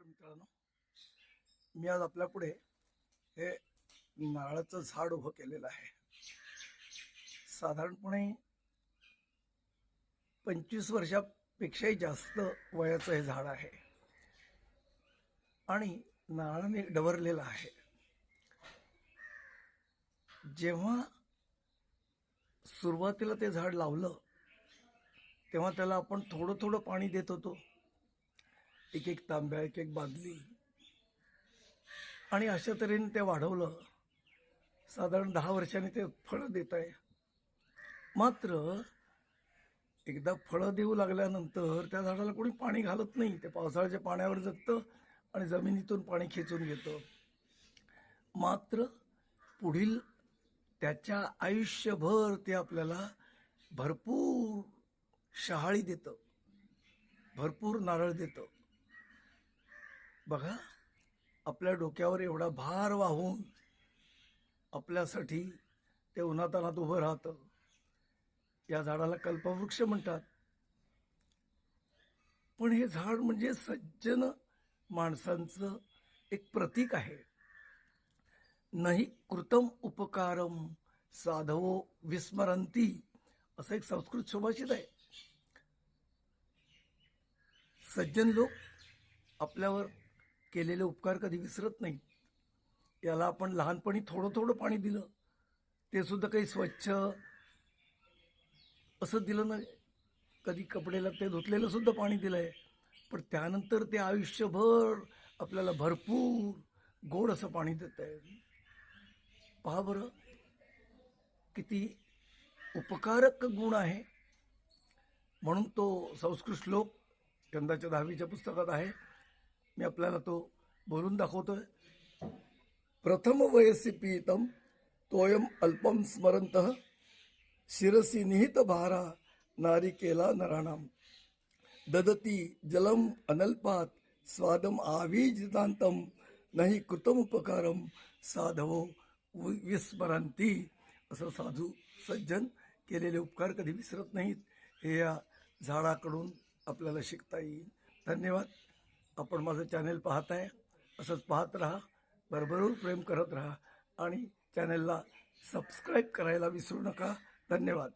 नमस्कार मित्रांनो. मी आज आपल्यापुढे हे नारळाचं झाड उभं केलेलं आहे. साधारणपणे पंचवीस वर्षापेक्षाही जास्त वयाचं हे झाड आहे. आणि नारळाने डवरलेलं आहे. जेव्हा सुरुवातीला ते झाड लावलं तेव्हा त्याला आपण थोडं थोडं पाणी देत होतो. एक एक तांब्या एक एक बादली. आणि अशा तऱ्हेने ते वाढवलं. साधारण दहा वर्षांनी ते फळं देत आहे. मात्र एकदा फळं देऊ लागल्यानंतर त्या झाडाला कोणी पाणी घालत नाही. ते पावसाळ्याच्या पाण्यावर जगतं आणि जमिनीतून पाणी खेचून घेतं. मात्र पुढील त्याच्या आयुष्यभर ते आपल्याला भरपूर शहाळी देतं. भरपूर नारळ देतं. बघा आपल्या डोक्यावर एवढा भार वाहून आपल्यासाठी ते उन्हातानात उभं राहतं. या झाडाला कल्पवृक्ष म्हणतात. पण हे झाड म्हणजे सज्जन माणसांचं एक प्रतीक आहे. नाही कृतम उपकारम साधवो विस्मरंती असं एक संस्कृत सुभाषित आहे. सज्जन लोक आपल्यावर केलेले उपकार कधी विसरत नाहीत. याला आपण लहानपणी थोडं थोडं पाणी दिलं. ते सुद्धा काही स्वच्छ असं दिलं नाही. कधी कपडेला ते धुतलेलं सुद्धा पाणी दिलं आहे पण त्यानंतर ते आयुष्यभर आपल्याला भरपूर गोड असं पाणी देत आहे पहा बरं किती उपकारक गुण आहे. म्हणून तो संस्कृत श्लोक यंदाच्या दहावीच्या पुस्तकात आहे. मी आपल्याला तो बोलून दाखवतोय. प्रथम वयसी पीतम तोयम अल्पम स्मरंत शिरसी निहित भारा नारिकेला नराणाम। ददती जलम अनल्पात स्वादम आवीजितांतम नाही कृतमुपकारम साधवो विस्मरांती विस्मरंती असं साधू सज्जन केलेले उपकार कधी विसरत नाहीत. हे या झाडाकडून आपल्याला शिकता येईल. धन्यवाद. आपण माझं चॅनेल पाहत आहे असंच पाहत राहा भरभरून प्रेम करत राहा आणि चॅनेलला सबस्क्राईब करायला विसरू नका. धन्यवाद.